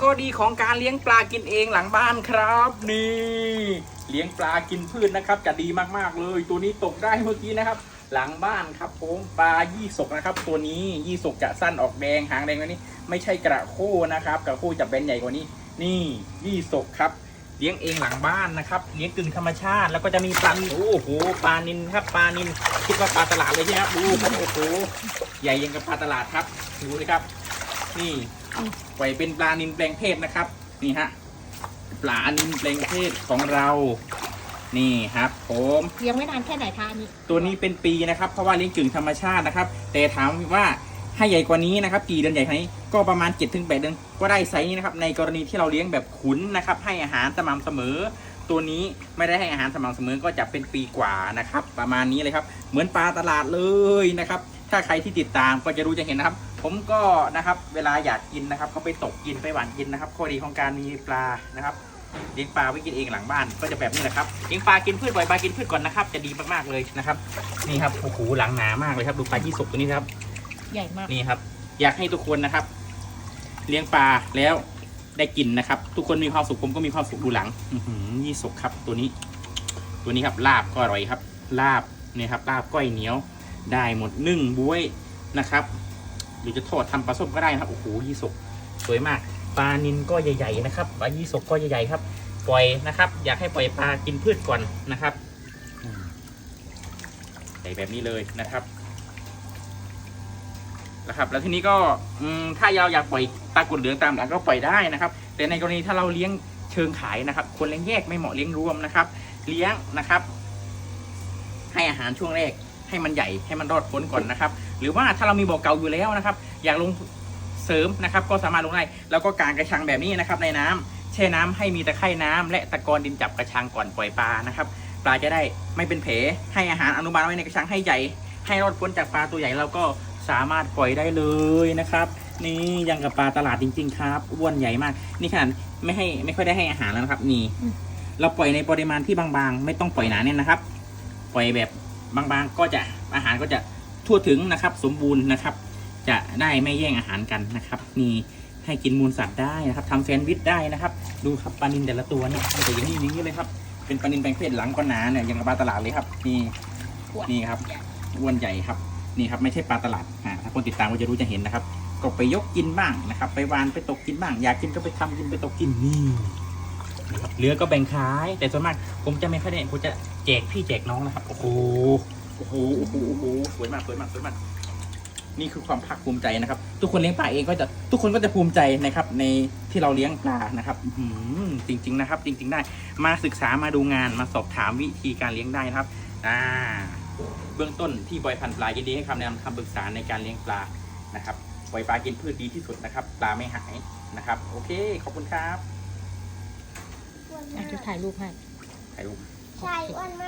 ข้อดีของการเลี้ยงปลากินเองหลังบ้านครับ นี่ เลี้ยงปลากินพืชนะครับ จะดีมากๆเลย ตัวนี้ตกได้เมื่อกี้นะครับ หลังบ้านครับผมปลายี่สกนะครับ ตัวนี้ยี่สกจะสั้นออกแดงหางแดงกว่านี้ ไม่ใช่กระโค้นะครับกระโค้จะเป็นใหญ่กว่านี้ นี่ยี่สกครับเลี้ยงเองหลังบ้านนะครับ เลี้ยงกึ่งธรรมชาติ แล้วก็จะมีปลานิลโอ้โห ปลานินครับ ปลานินคิดว่าปลาตลาดเลยใช่ไหมครับดูครับโอ้โห ใหญ่ยังกับปลาตลาดครับ ดูเลยครับ นี่ ปล่อยเป็นปลานินแปลงเพศนะครับ นี่ฮะปลานินแปลงเพศของเรา นี่ครับผมเลี้ยงไว้นานแค่ไหนคะอันนี้ตัวนี้เป็นปีนะครับ เพราะว่าเลี้ยงกึ่งธรรมชาตินะครับ แต่ถามว่าให้ใหญ่กว่านี้นะครับ กี่เดือนใหญ่ขนาดนี้ก็ประมาณ7จ็ถึงแเดือนก็ได้ไซส์นี้นะครับ ในกรณีที่เราเลี้ยงแบบขุนนะครับ ให้อาหารสม่ำเสมอ ตัวนี้ไม่ได้ให้อาหารสม่ำเสมอก็จะเป็นปีกว่านะครับ ประมาณนี้เลยครับ เหมือนปลาตลาดเลยนะครับ ถ้าใครที่ติดตามก็จะรู้จะเห็นนะครับ ผมก็นะครับเวลาอยากกินนะครับ ก็ไปตกกินไปหวานกินนะครับข้อดีของการมีปลานะครับเลี้ยงปลาไว้กินเองหลังบ้านก็จะแบบนี้แหละครับเลี้ยงปลากินพืชปล่อยปลากินพืชก่อนนะครับ จะดีมากๆเลยนะครับ นี่ครับโอ้โหหลังหนามากเลยครับ ดูปลายี่สกตัวนี้ครับ ใหญ่มากนี่ครับ อยากให้ทุกคนนะครับ เลี้ยงปลาแล้วได้กินนะครับ ทุกคนมีความสุขผมก็มีความสุขดูหลังอือหือยี่สกครับตัวนี้ ตัวนี้ครับลาบก็อร่อยครับ ลาบเนี่ยครับลาบก้อยเหนียว ได้หมดนึ่งบวยนะครับ หรือจะทอดทำปลาส้มก็ได้นะครับโอ้โหยี่สกสวยมากปลานินก็ใหญ่ๆนะครับปลายี่สกก็ใหญ่ๆครับ ปล่อยนะครับ อยากให้ปล่อยปลากินพืชก่อนนะครับใส่แบบนี้เลยนะครับนะครับ แล้วทีนี้ก็อถ้าเราอยากปล่อยปลากดเหลืองตามหลังก็ปล่อยได้นะครับ แต่ในกรณีถ้าเราเลี้ยงเชิงขายนะครับควรเลี้ยงแยกไม่เหมาะเลี้ยงรวมนะครับ เลี้ยงนะครับ ให้อาหารช่วงแรก ให้มันใหญ่ให้มันรอดพ้นก่อนนะครับ หรือว่าถ้าเรามีบ่อเก่าอยู่แล้วนะครับ อยากลงเสริมนะครับ ก็สามารถลงได้แล้วก็กางกระชังแบบนี้นะครับ ในน้ำแช่น้ำให้มีตะไคร่น้ำและตะกอนดินจับกระชังก่อนปล่อยปลานะครับ ปลาจะได้ไม่เป็นแผลให้อาหารอนุบาลไว้ในกระชังให้ใหญ่ ให้รอดพ้นจากปลาตัวใหญ่เราก็สามารถปล่อยได้เลยนะครับ นี่ยังกับปลาตลาดจริง ๆ ครับอ้วนใหญ่มาก นี่ขนาดไม่ให้ไม่ค่อยได้ให้อาหารแล้วนะครับ นี่ เราปล่อยในปริมาณที่บางๆ ไม่ต้องปล่อยหนาเนี่ยนะครับ ปล่อยแบบ บางๆก็จะอาหารก็จะทั่วถึงนะครับ สมบูรณ์นะครับ จะได้ไม่แย่งอาหารกันนะครับนี่ให้กินมูลสัตว์ได้นะครับทำแซนด์วิชได้นะครับ ดูครับปลานินแต่ละตัวเนี่ยมันจะอย่างนี้อย่างนี้เลยครับ เป็นปลานินแปลงเพศหลังก็หนาเนี่ยอย่างกับปลาตลาดเลยครับ นี่นี่ครับอ้วนใหญ่ครับนี่ครับไม่ใช่ปลาตลาดอ่าถ้าคนติดตามก็จะรู้จะเห็นนะครับ ก็ไปยกกินบ้างนะครับ ไปวานไปตกกินบ้าง อยากกินก็ไปทำกินไปตกกินนี่ เหลือก็แบ่งขาย แต่ส่วนมากผมจะไม่ค่อยได้ผมจะแจกพี่แจกน้องนะครับ โอ้โห โอ้โห โอ้โห โอ้โห สวยมาก สวยมาก สวยมาก นี่คือความภาคภูมิใจนะครับ ทุกคนเลี้ยงปลาเองก็จะ ทุกคนก็จะภูมิใจนะครับ ในที่เราเลี้ยงปลานะครับอื้อหือจริง ๆ นะครับ จริง ๆ ได้ มาศึกษา มาดูงาน มาสอบถามวิธีการเลี้ยงได้นะครับ อ่า เบื้องต้นที่บอยพันธุ์ปลายินดีให้คำแนะนำคำปรึกษาในการเลี้ยงปลา นะครับปล่อยปลากินพืชดีที่สุดนะครับ ปลาไม่หายนะครับ โอเค ขอบคุณครับ อะจะถ่ายรูปให้ถ่ายรูป ใช่อ้วนมาก